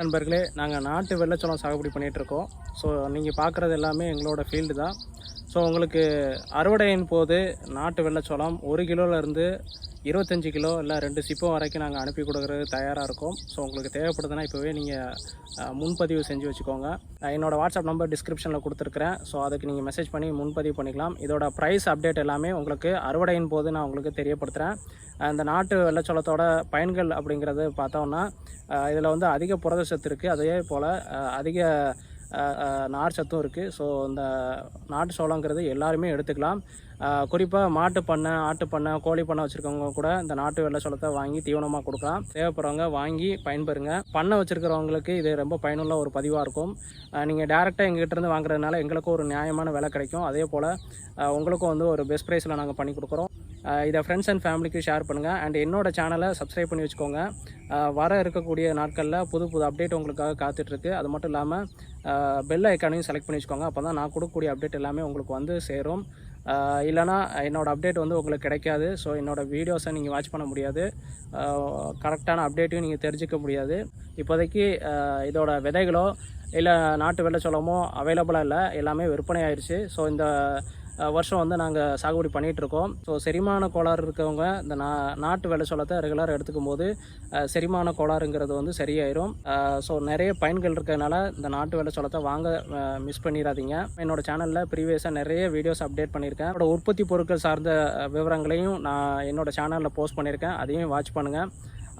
நண்பர்களே நாங்கள் நாட்டு வெள்ளச்சோளம் சாகுபடி பண்ணிகிட்டு இருக்கோம். ஸோ நீங்கள் பார்க்குறது எல்லாமே எங்களோட ஃபீல்டு தான். ஸோ உங்களுக்கு அறுவடையின் போது நாட்டு வெள்ளச்சோளம் ஒரு கிலோலேருந்து இருபத்தஞ்சி கிலோ இல்லை ரெண்டு சிப்பம் வரைக்கும் நாங்கள் அனுப்பி கொடுக்குறது தயாராக இருக்கோம். ஸோ உங்களுக்கு தேவைப்படுதுன்னா இப்போவே நீங்கள் முன்பதிவு செஞ்சு வச்சுக்கோங்க. அஹ் என்னோட வாட்ஸ்அப் நம்பர் டிஸ்கிரிப்ஷனில் கொடுத்துருக்குறேன். ஸோ அதுக்கு நீங்கள் மெசேஜ் பண்ணி முன்பதிவு பண்ணிக்கலாம். இதோட ப்ரைஸ் அப்டேட் எல்லாமே உங்களுக்கு அறுவடையின் போது நான் உங்களுக்கு தெரியப்படுத்துகிறேன் அந்த நாட்டு வெள்ளச்சோளத்தோட பயன்கள் அப்படிங்கிறது பார்த்தோம்னா இதில் வந்து அதிக புரத சத்து இருக்குது அதே போல் அதிக நார் சத்தும் இருக்குது ஸோ இந்த நாட்டு சோளங்கிறது எல்லாருமே எடுத்துக்கலாம். குறிப்பாக மாட்டு பண்ணை ஆட்டு பண்ணை கோழி பண்ணை வச்சுருக்கவங்க கூட இந்த நாட்டு வெள்ளை சோளத்தை வாங்கி தீவனமாக கொடுக்கலாம். தேவைப்படுறவங்க வாங்கி பயன்பெறுங்க. பண்ணை வச்சுருக்கிறவங்களுக்கு இது ரொம்ப பயனுள்ள ஒரு பதிவாக இருக்கும். நீங்கள் டேரெக்டாக எங்ககிட்டருந்து வாங்குறதுனால எங்களுக்கும் ஒரு நியாயமான விலை கிடைக்கும். அதே போல் உங்களுக்கும் வந்து ஒரு பெஸ்ட் ப்ரைஸில் நாங்கள் பண்ணி கொடுக்குறோம். இதை ஃப்ரெண்ட்ஸ் அண்ட் ஃபேமிலிக்கு ஷேர் பண்ணுங்கள் அண்ட் என்னோடய சேனலை சப்ஸ்கிரைப் பண்ணி வச்சுக்கோங்க. வர இருக்கக்கூடிய நாட்களில் புது புது அப்டேட் உங்களுக்காக காத்துட்ருக்கு. அது மட்டும் இல்லாமல் பெல் ஐக்கானையும் செலக்ட் பண்ணி வச்சுக்கோங்க. அப்போ தான் நான் கொடுக்கக்கூடிய அப்டேட் எல்லாமே உங்களுக்கு வந்து சேரும். இல்லைனா என்னோடய அப்டேட் வந்து உங்களுக்கு கிடைக்காது. ஸோ என்னோட வீடியோஸை நீங்கள் வாட்ச் பண்ண முடியாது. கரெக்டான அப்டேட்டையும் நீங்கள் தெரிஞ்சுக்க முடியாது. இப்போதைக்கு இதோட விதைகளோ இல்லை நாட்டு வெள்ளச்சோளமோ அவைலபிளாக இல்லை. எல்லாமே விற்பனை ஆயிடுச்சு ஸோ இந்த வருஷம் வந்து நாங்கள் சாகுபடி பண்ணிகிட்ருக்கோம் ஸோ செரிமான கோளாறு இருக்கவங்க இந்த நா நாட்டு வெள்ளச்சோளத்தை ரெகுலராக எடுத்துக்கும் போது செரிமான கோளாறுங்கிறது வந்து சரியாயிரும். ஸோ நிறைய பயன்கள் இருக்கிறதுனால இந்த நாட்டு வெள்ளச்சோளத்தை வாங்க மிஸ் பண்ணிடாதீங்க. என்னோட சேனலில் ப்ரீவியஸாக நிறைய வீடியோஸ் அப்டேட் பண்ணியிருக்கேன். என்னோட உற்பத்தி பொருட்கள் சார்ந்த விவரங்களையும் நான் என்னோட சேனலில் போஸ்ட் பண்ணியிருக்கேன். அதையும் வாட்ச் பண்ணுங்கள்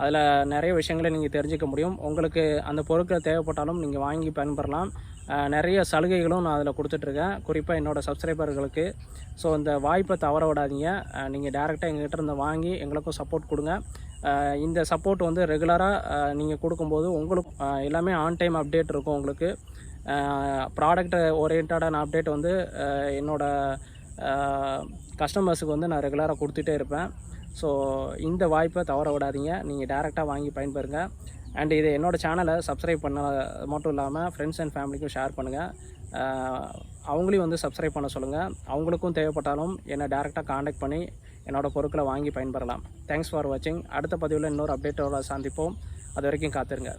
அதில் நிறைய விஷயங்களை நீங்கள் தெரிஞ்சுக்க முடியும். உங்களுக்கு அந்த பொருட்கள் தேவைப்பட்டாலும் நீங்கள் வாங்கி பயன்பெறலாம். நிறைய சலுகைகளும் நான் அதில் கொடுத்துட்ருக்கேன். குறிப்பாக என்னோடய சப்ஸ்கிரைபர்களுக்கு ஸோ இந்த வாய்ப்பை தவற விடாதீங்க. நீங்கள் டேரெக்டாக எங்ககிட்ட இருந்து வாங்கி எங்களுக்கும் சப்போர்ட் கொடுங்க. இந்த சப்போர்ட் வந்து ரெகுலராக நீங்கள் கொடுக்கும்போது உங்களுக்கு எல்லாமே ஆன் டைம் அப்டேட் இருக்கும் உங்களுக்கு. ப்ராடக்ட் ஓரியன்டான அப்டேட் வந்து என்னோடய கஸ்டமர்ஸுக்கு வந்து நான் ரெகுலராக கொடுத்துட்டே இருப்பேன். ஸோ இந்த வாய்ப்பை தவற விடாதீங்க. நீங்கள் டேரெக்டாக வாங்கி பயன்பெறுங்க. அண்ட் இது என்னோடய சேனலை சப்ஸ்கிரைப் பண்ண மட்டும் இல்லாமல் ஃப்ரெண்ட்ஸ் அண்ட் ஃபேமிலிக்கும் ஷேர் பண்ணுங்கள் அவங்களையும் வந்து சப்ஸ்கிரைப் பண்ண சொல்லுங்கள் அவங்களுக்கும் தேவைப்பட்டாலும் என்னை டேரெக்டாக காண்டாக்ட் பண்ணி என்னோடய பொருட்களை வாங்கி பயன்பெறலாம். தேங்க்ஸ் ஃபார் வாட்சிங் அடுத்த பதிவில் இன்னொரு அப்டேட்டோட சந்திப்போம். அது வரைக்கும் காத்திருங்க.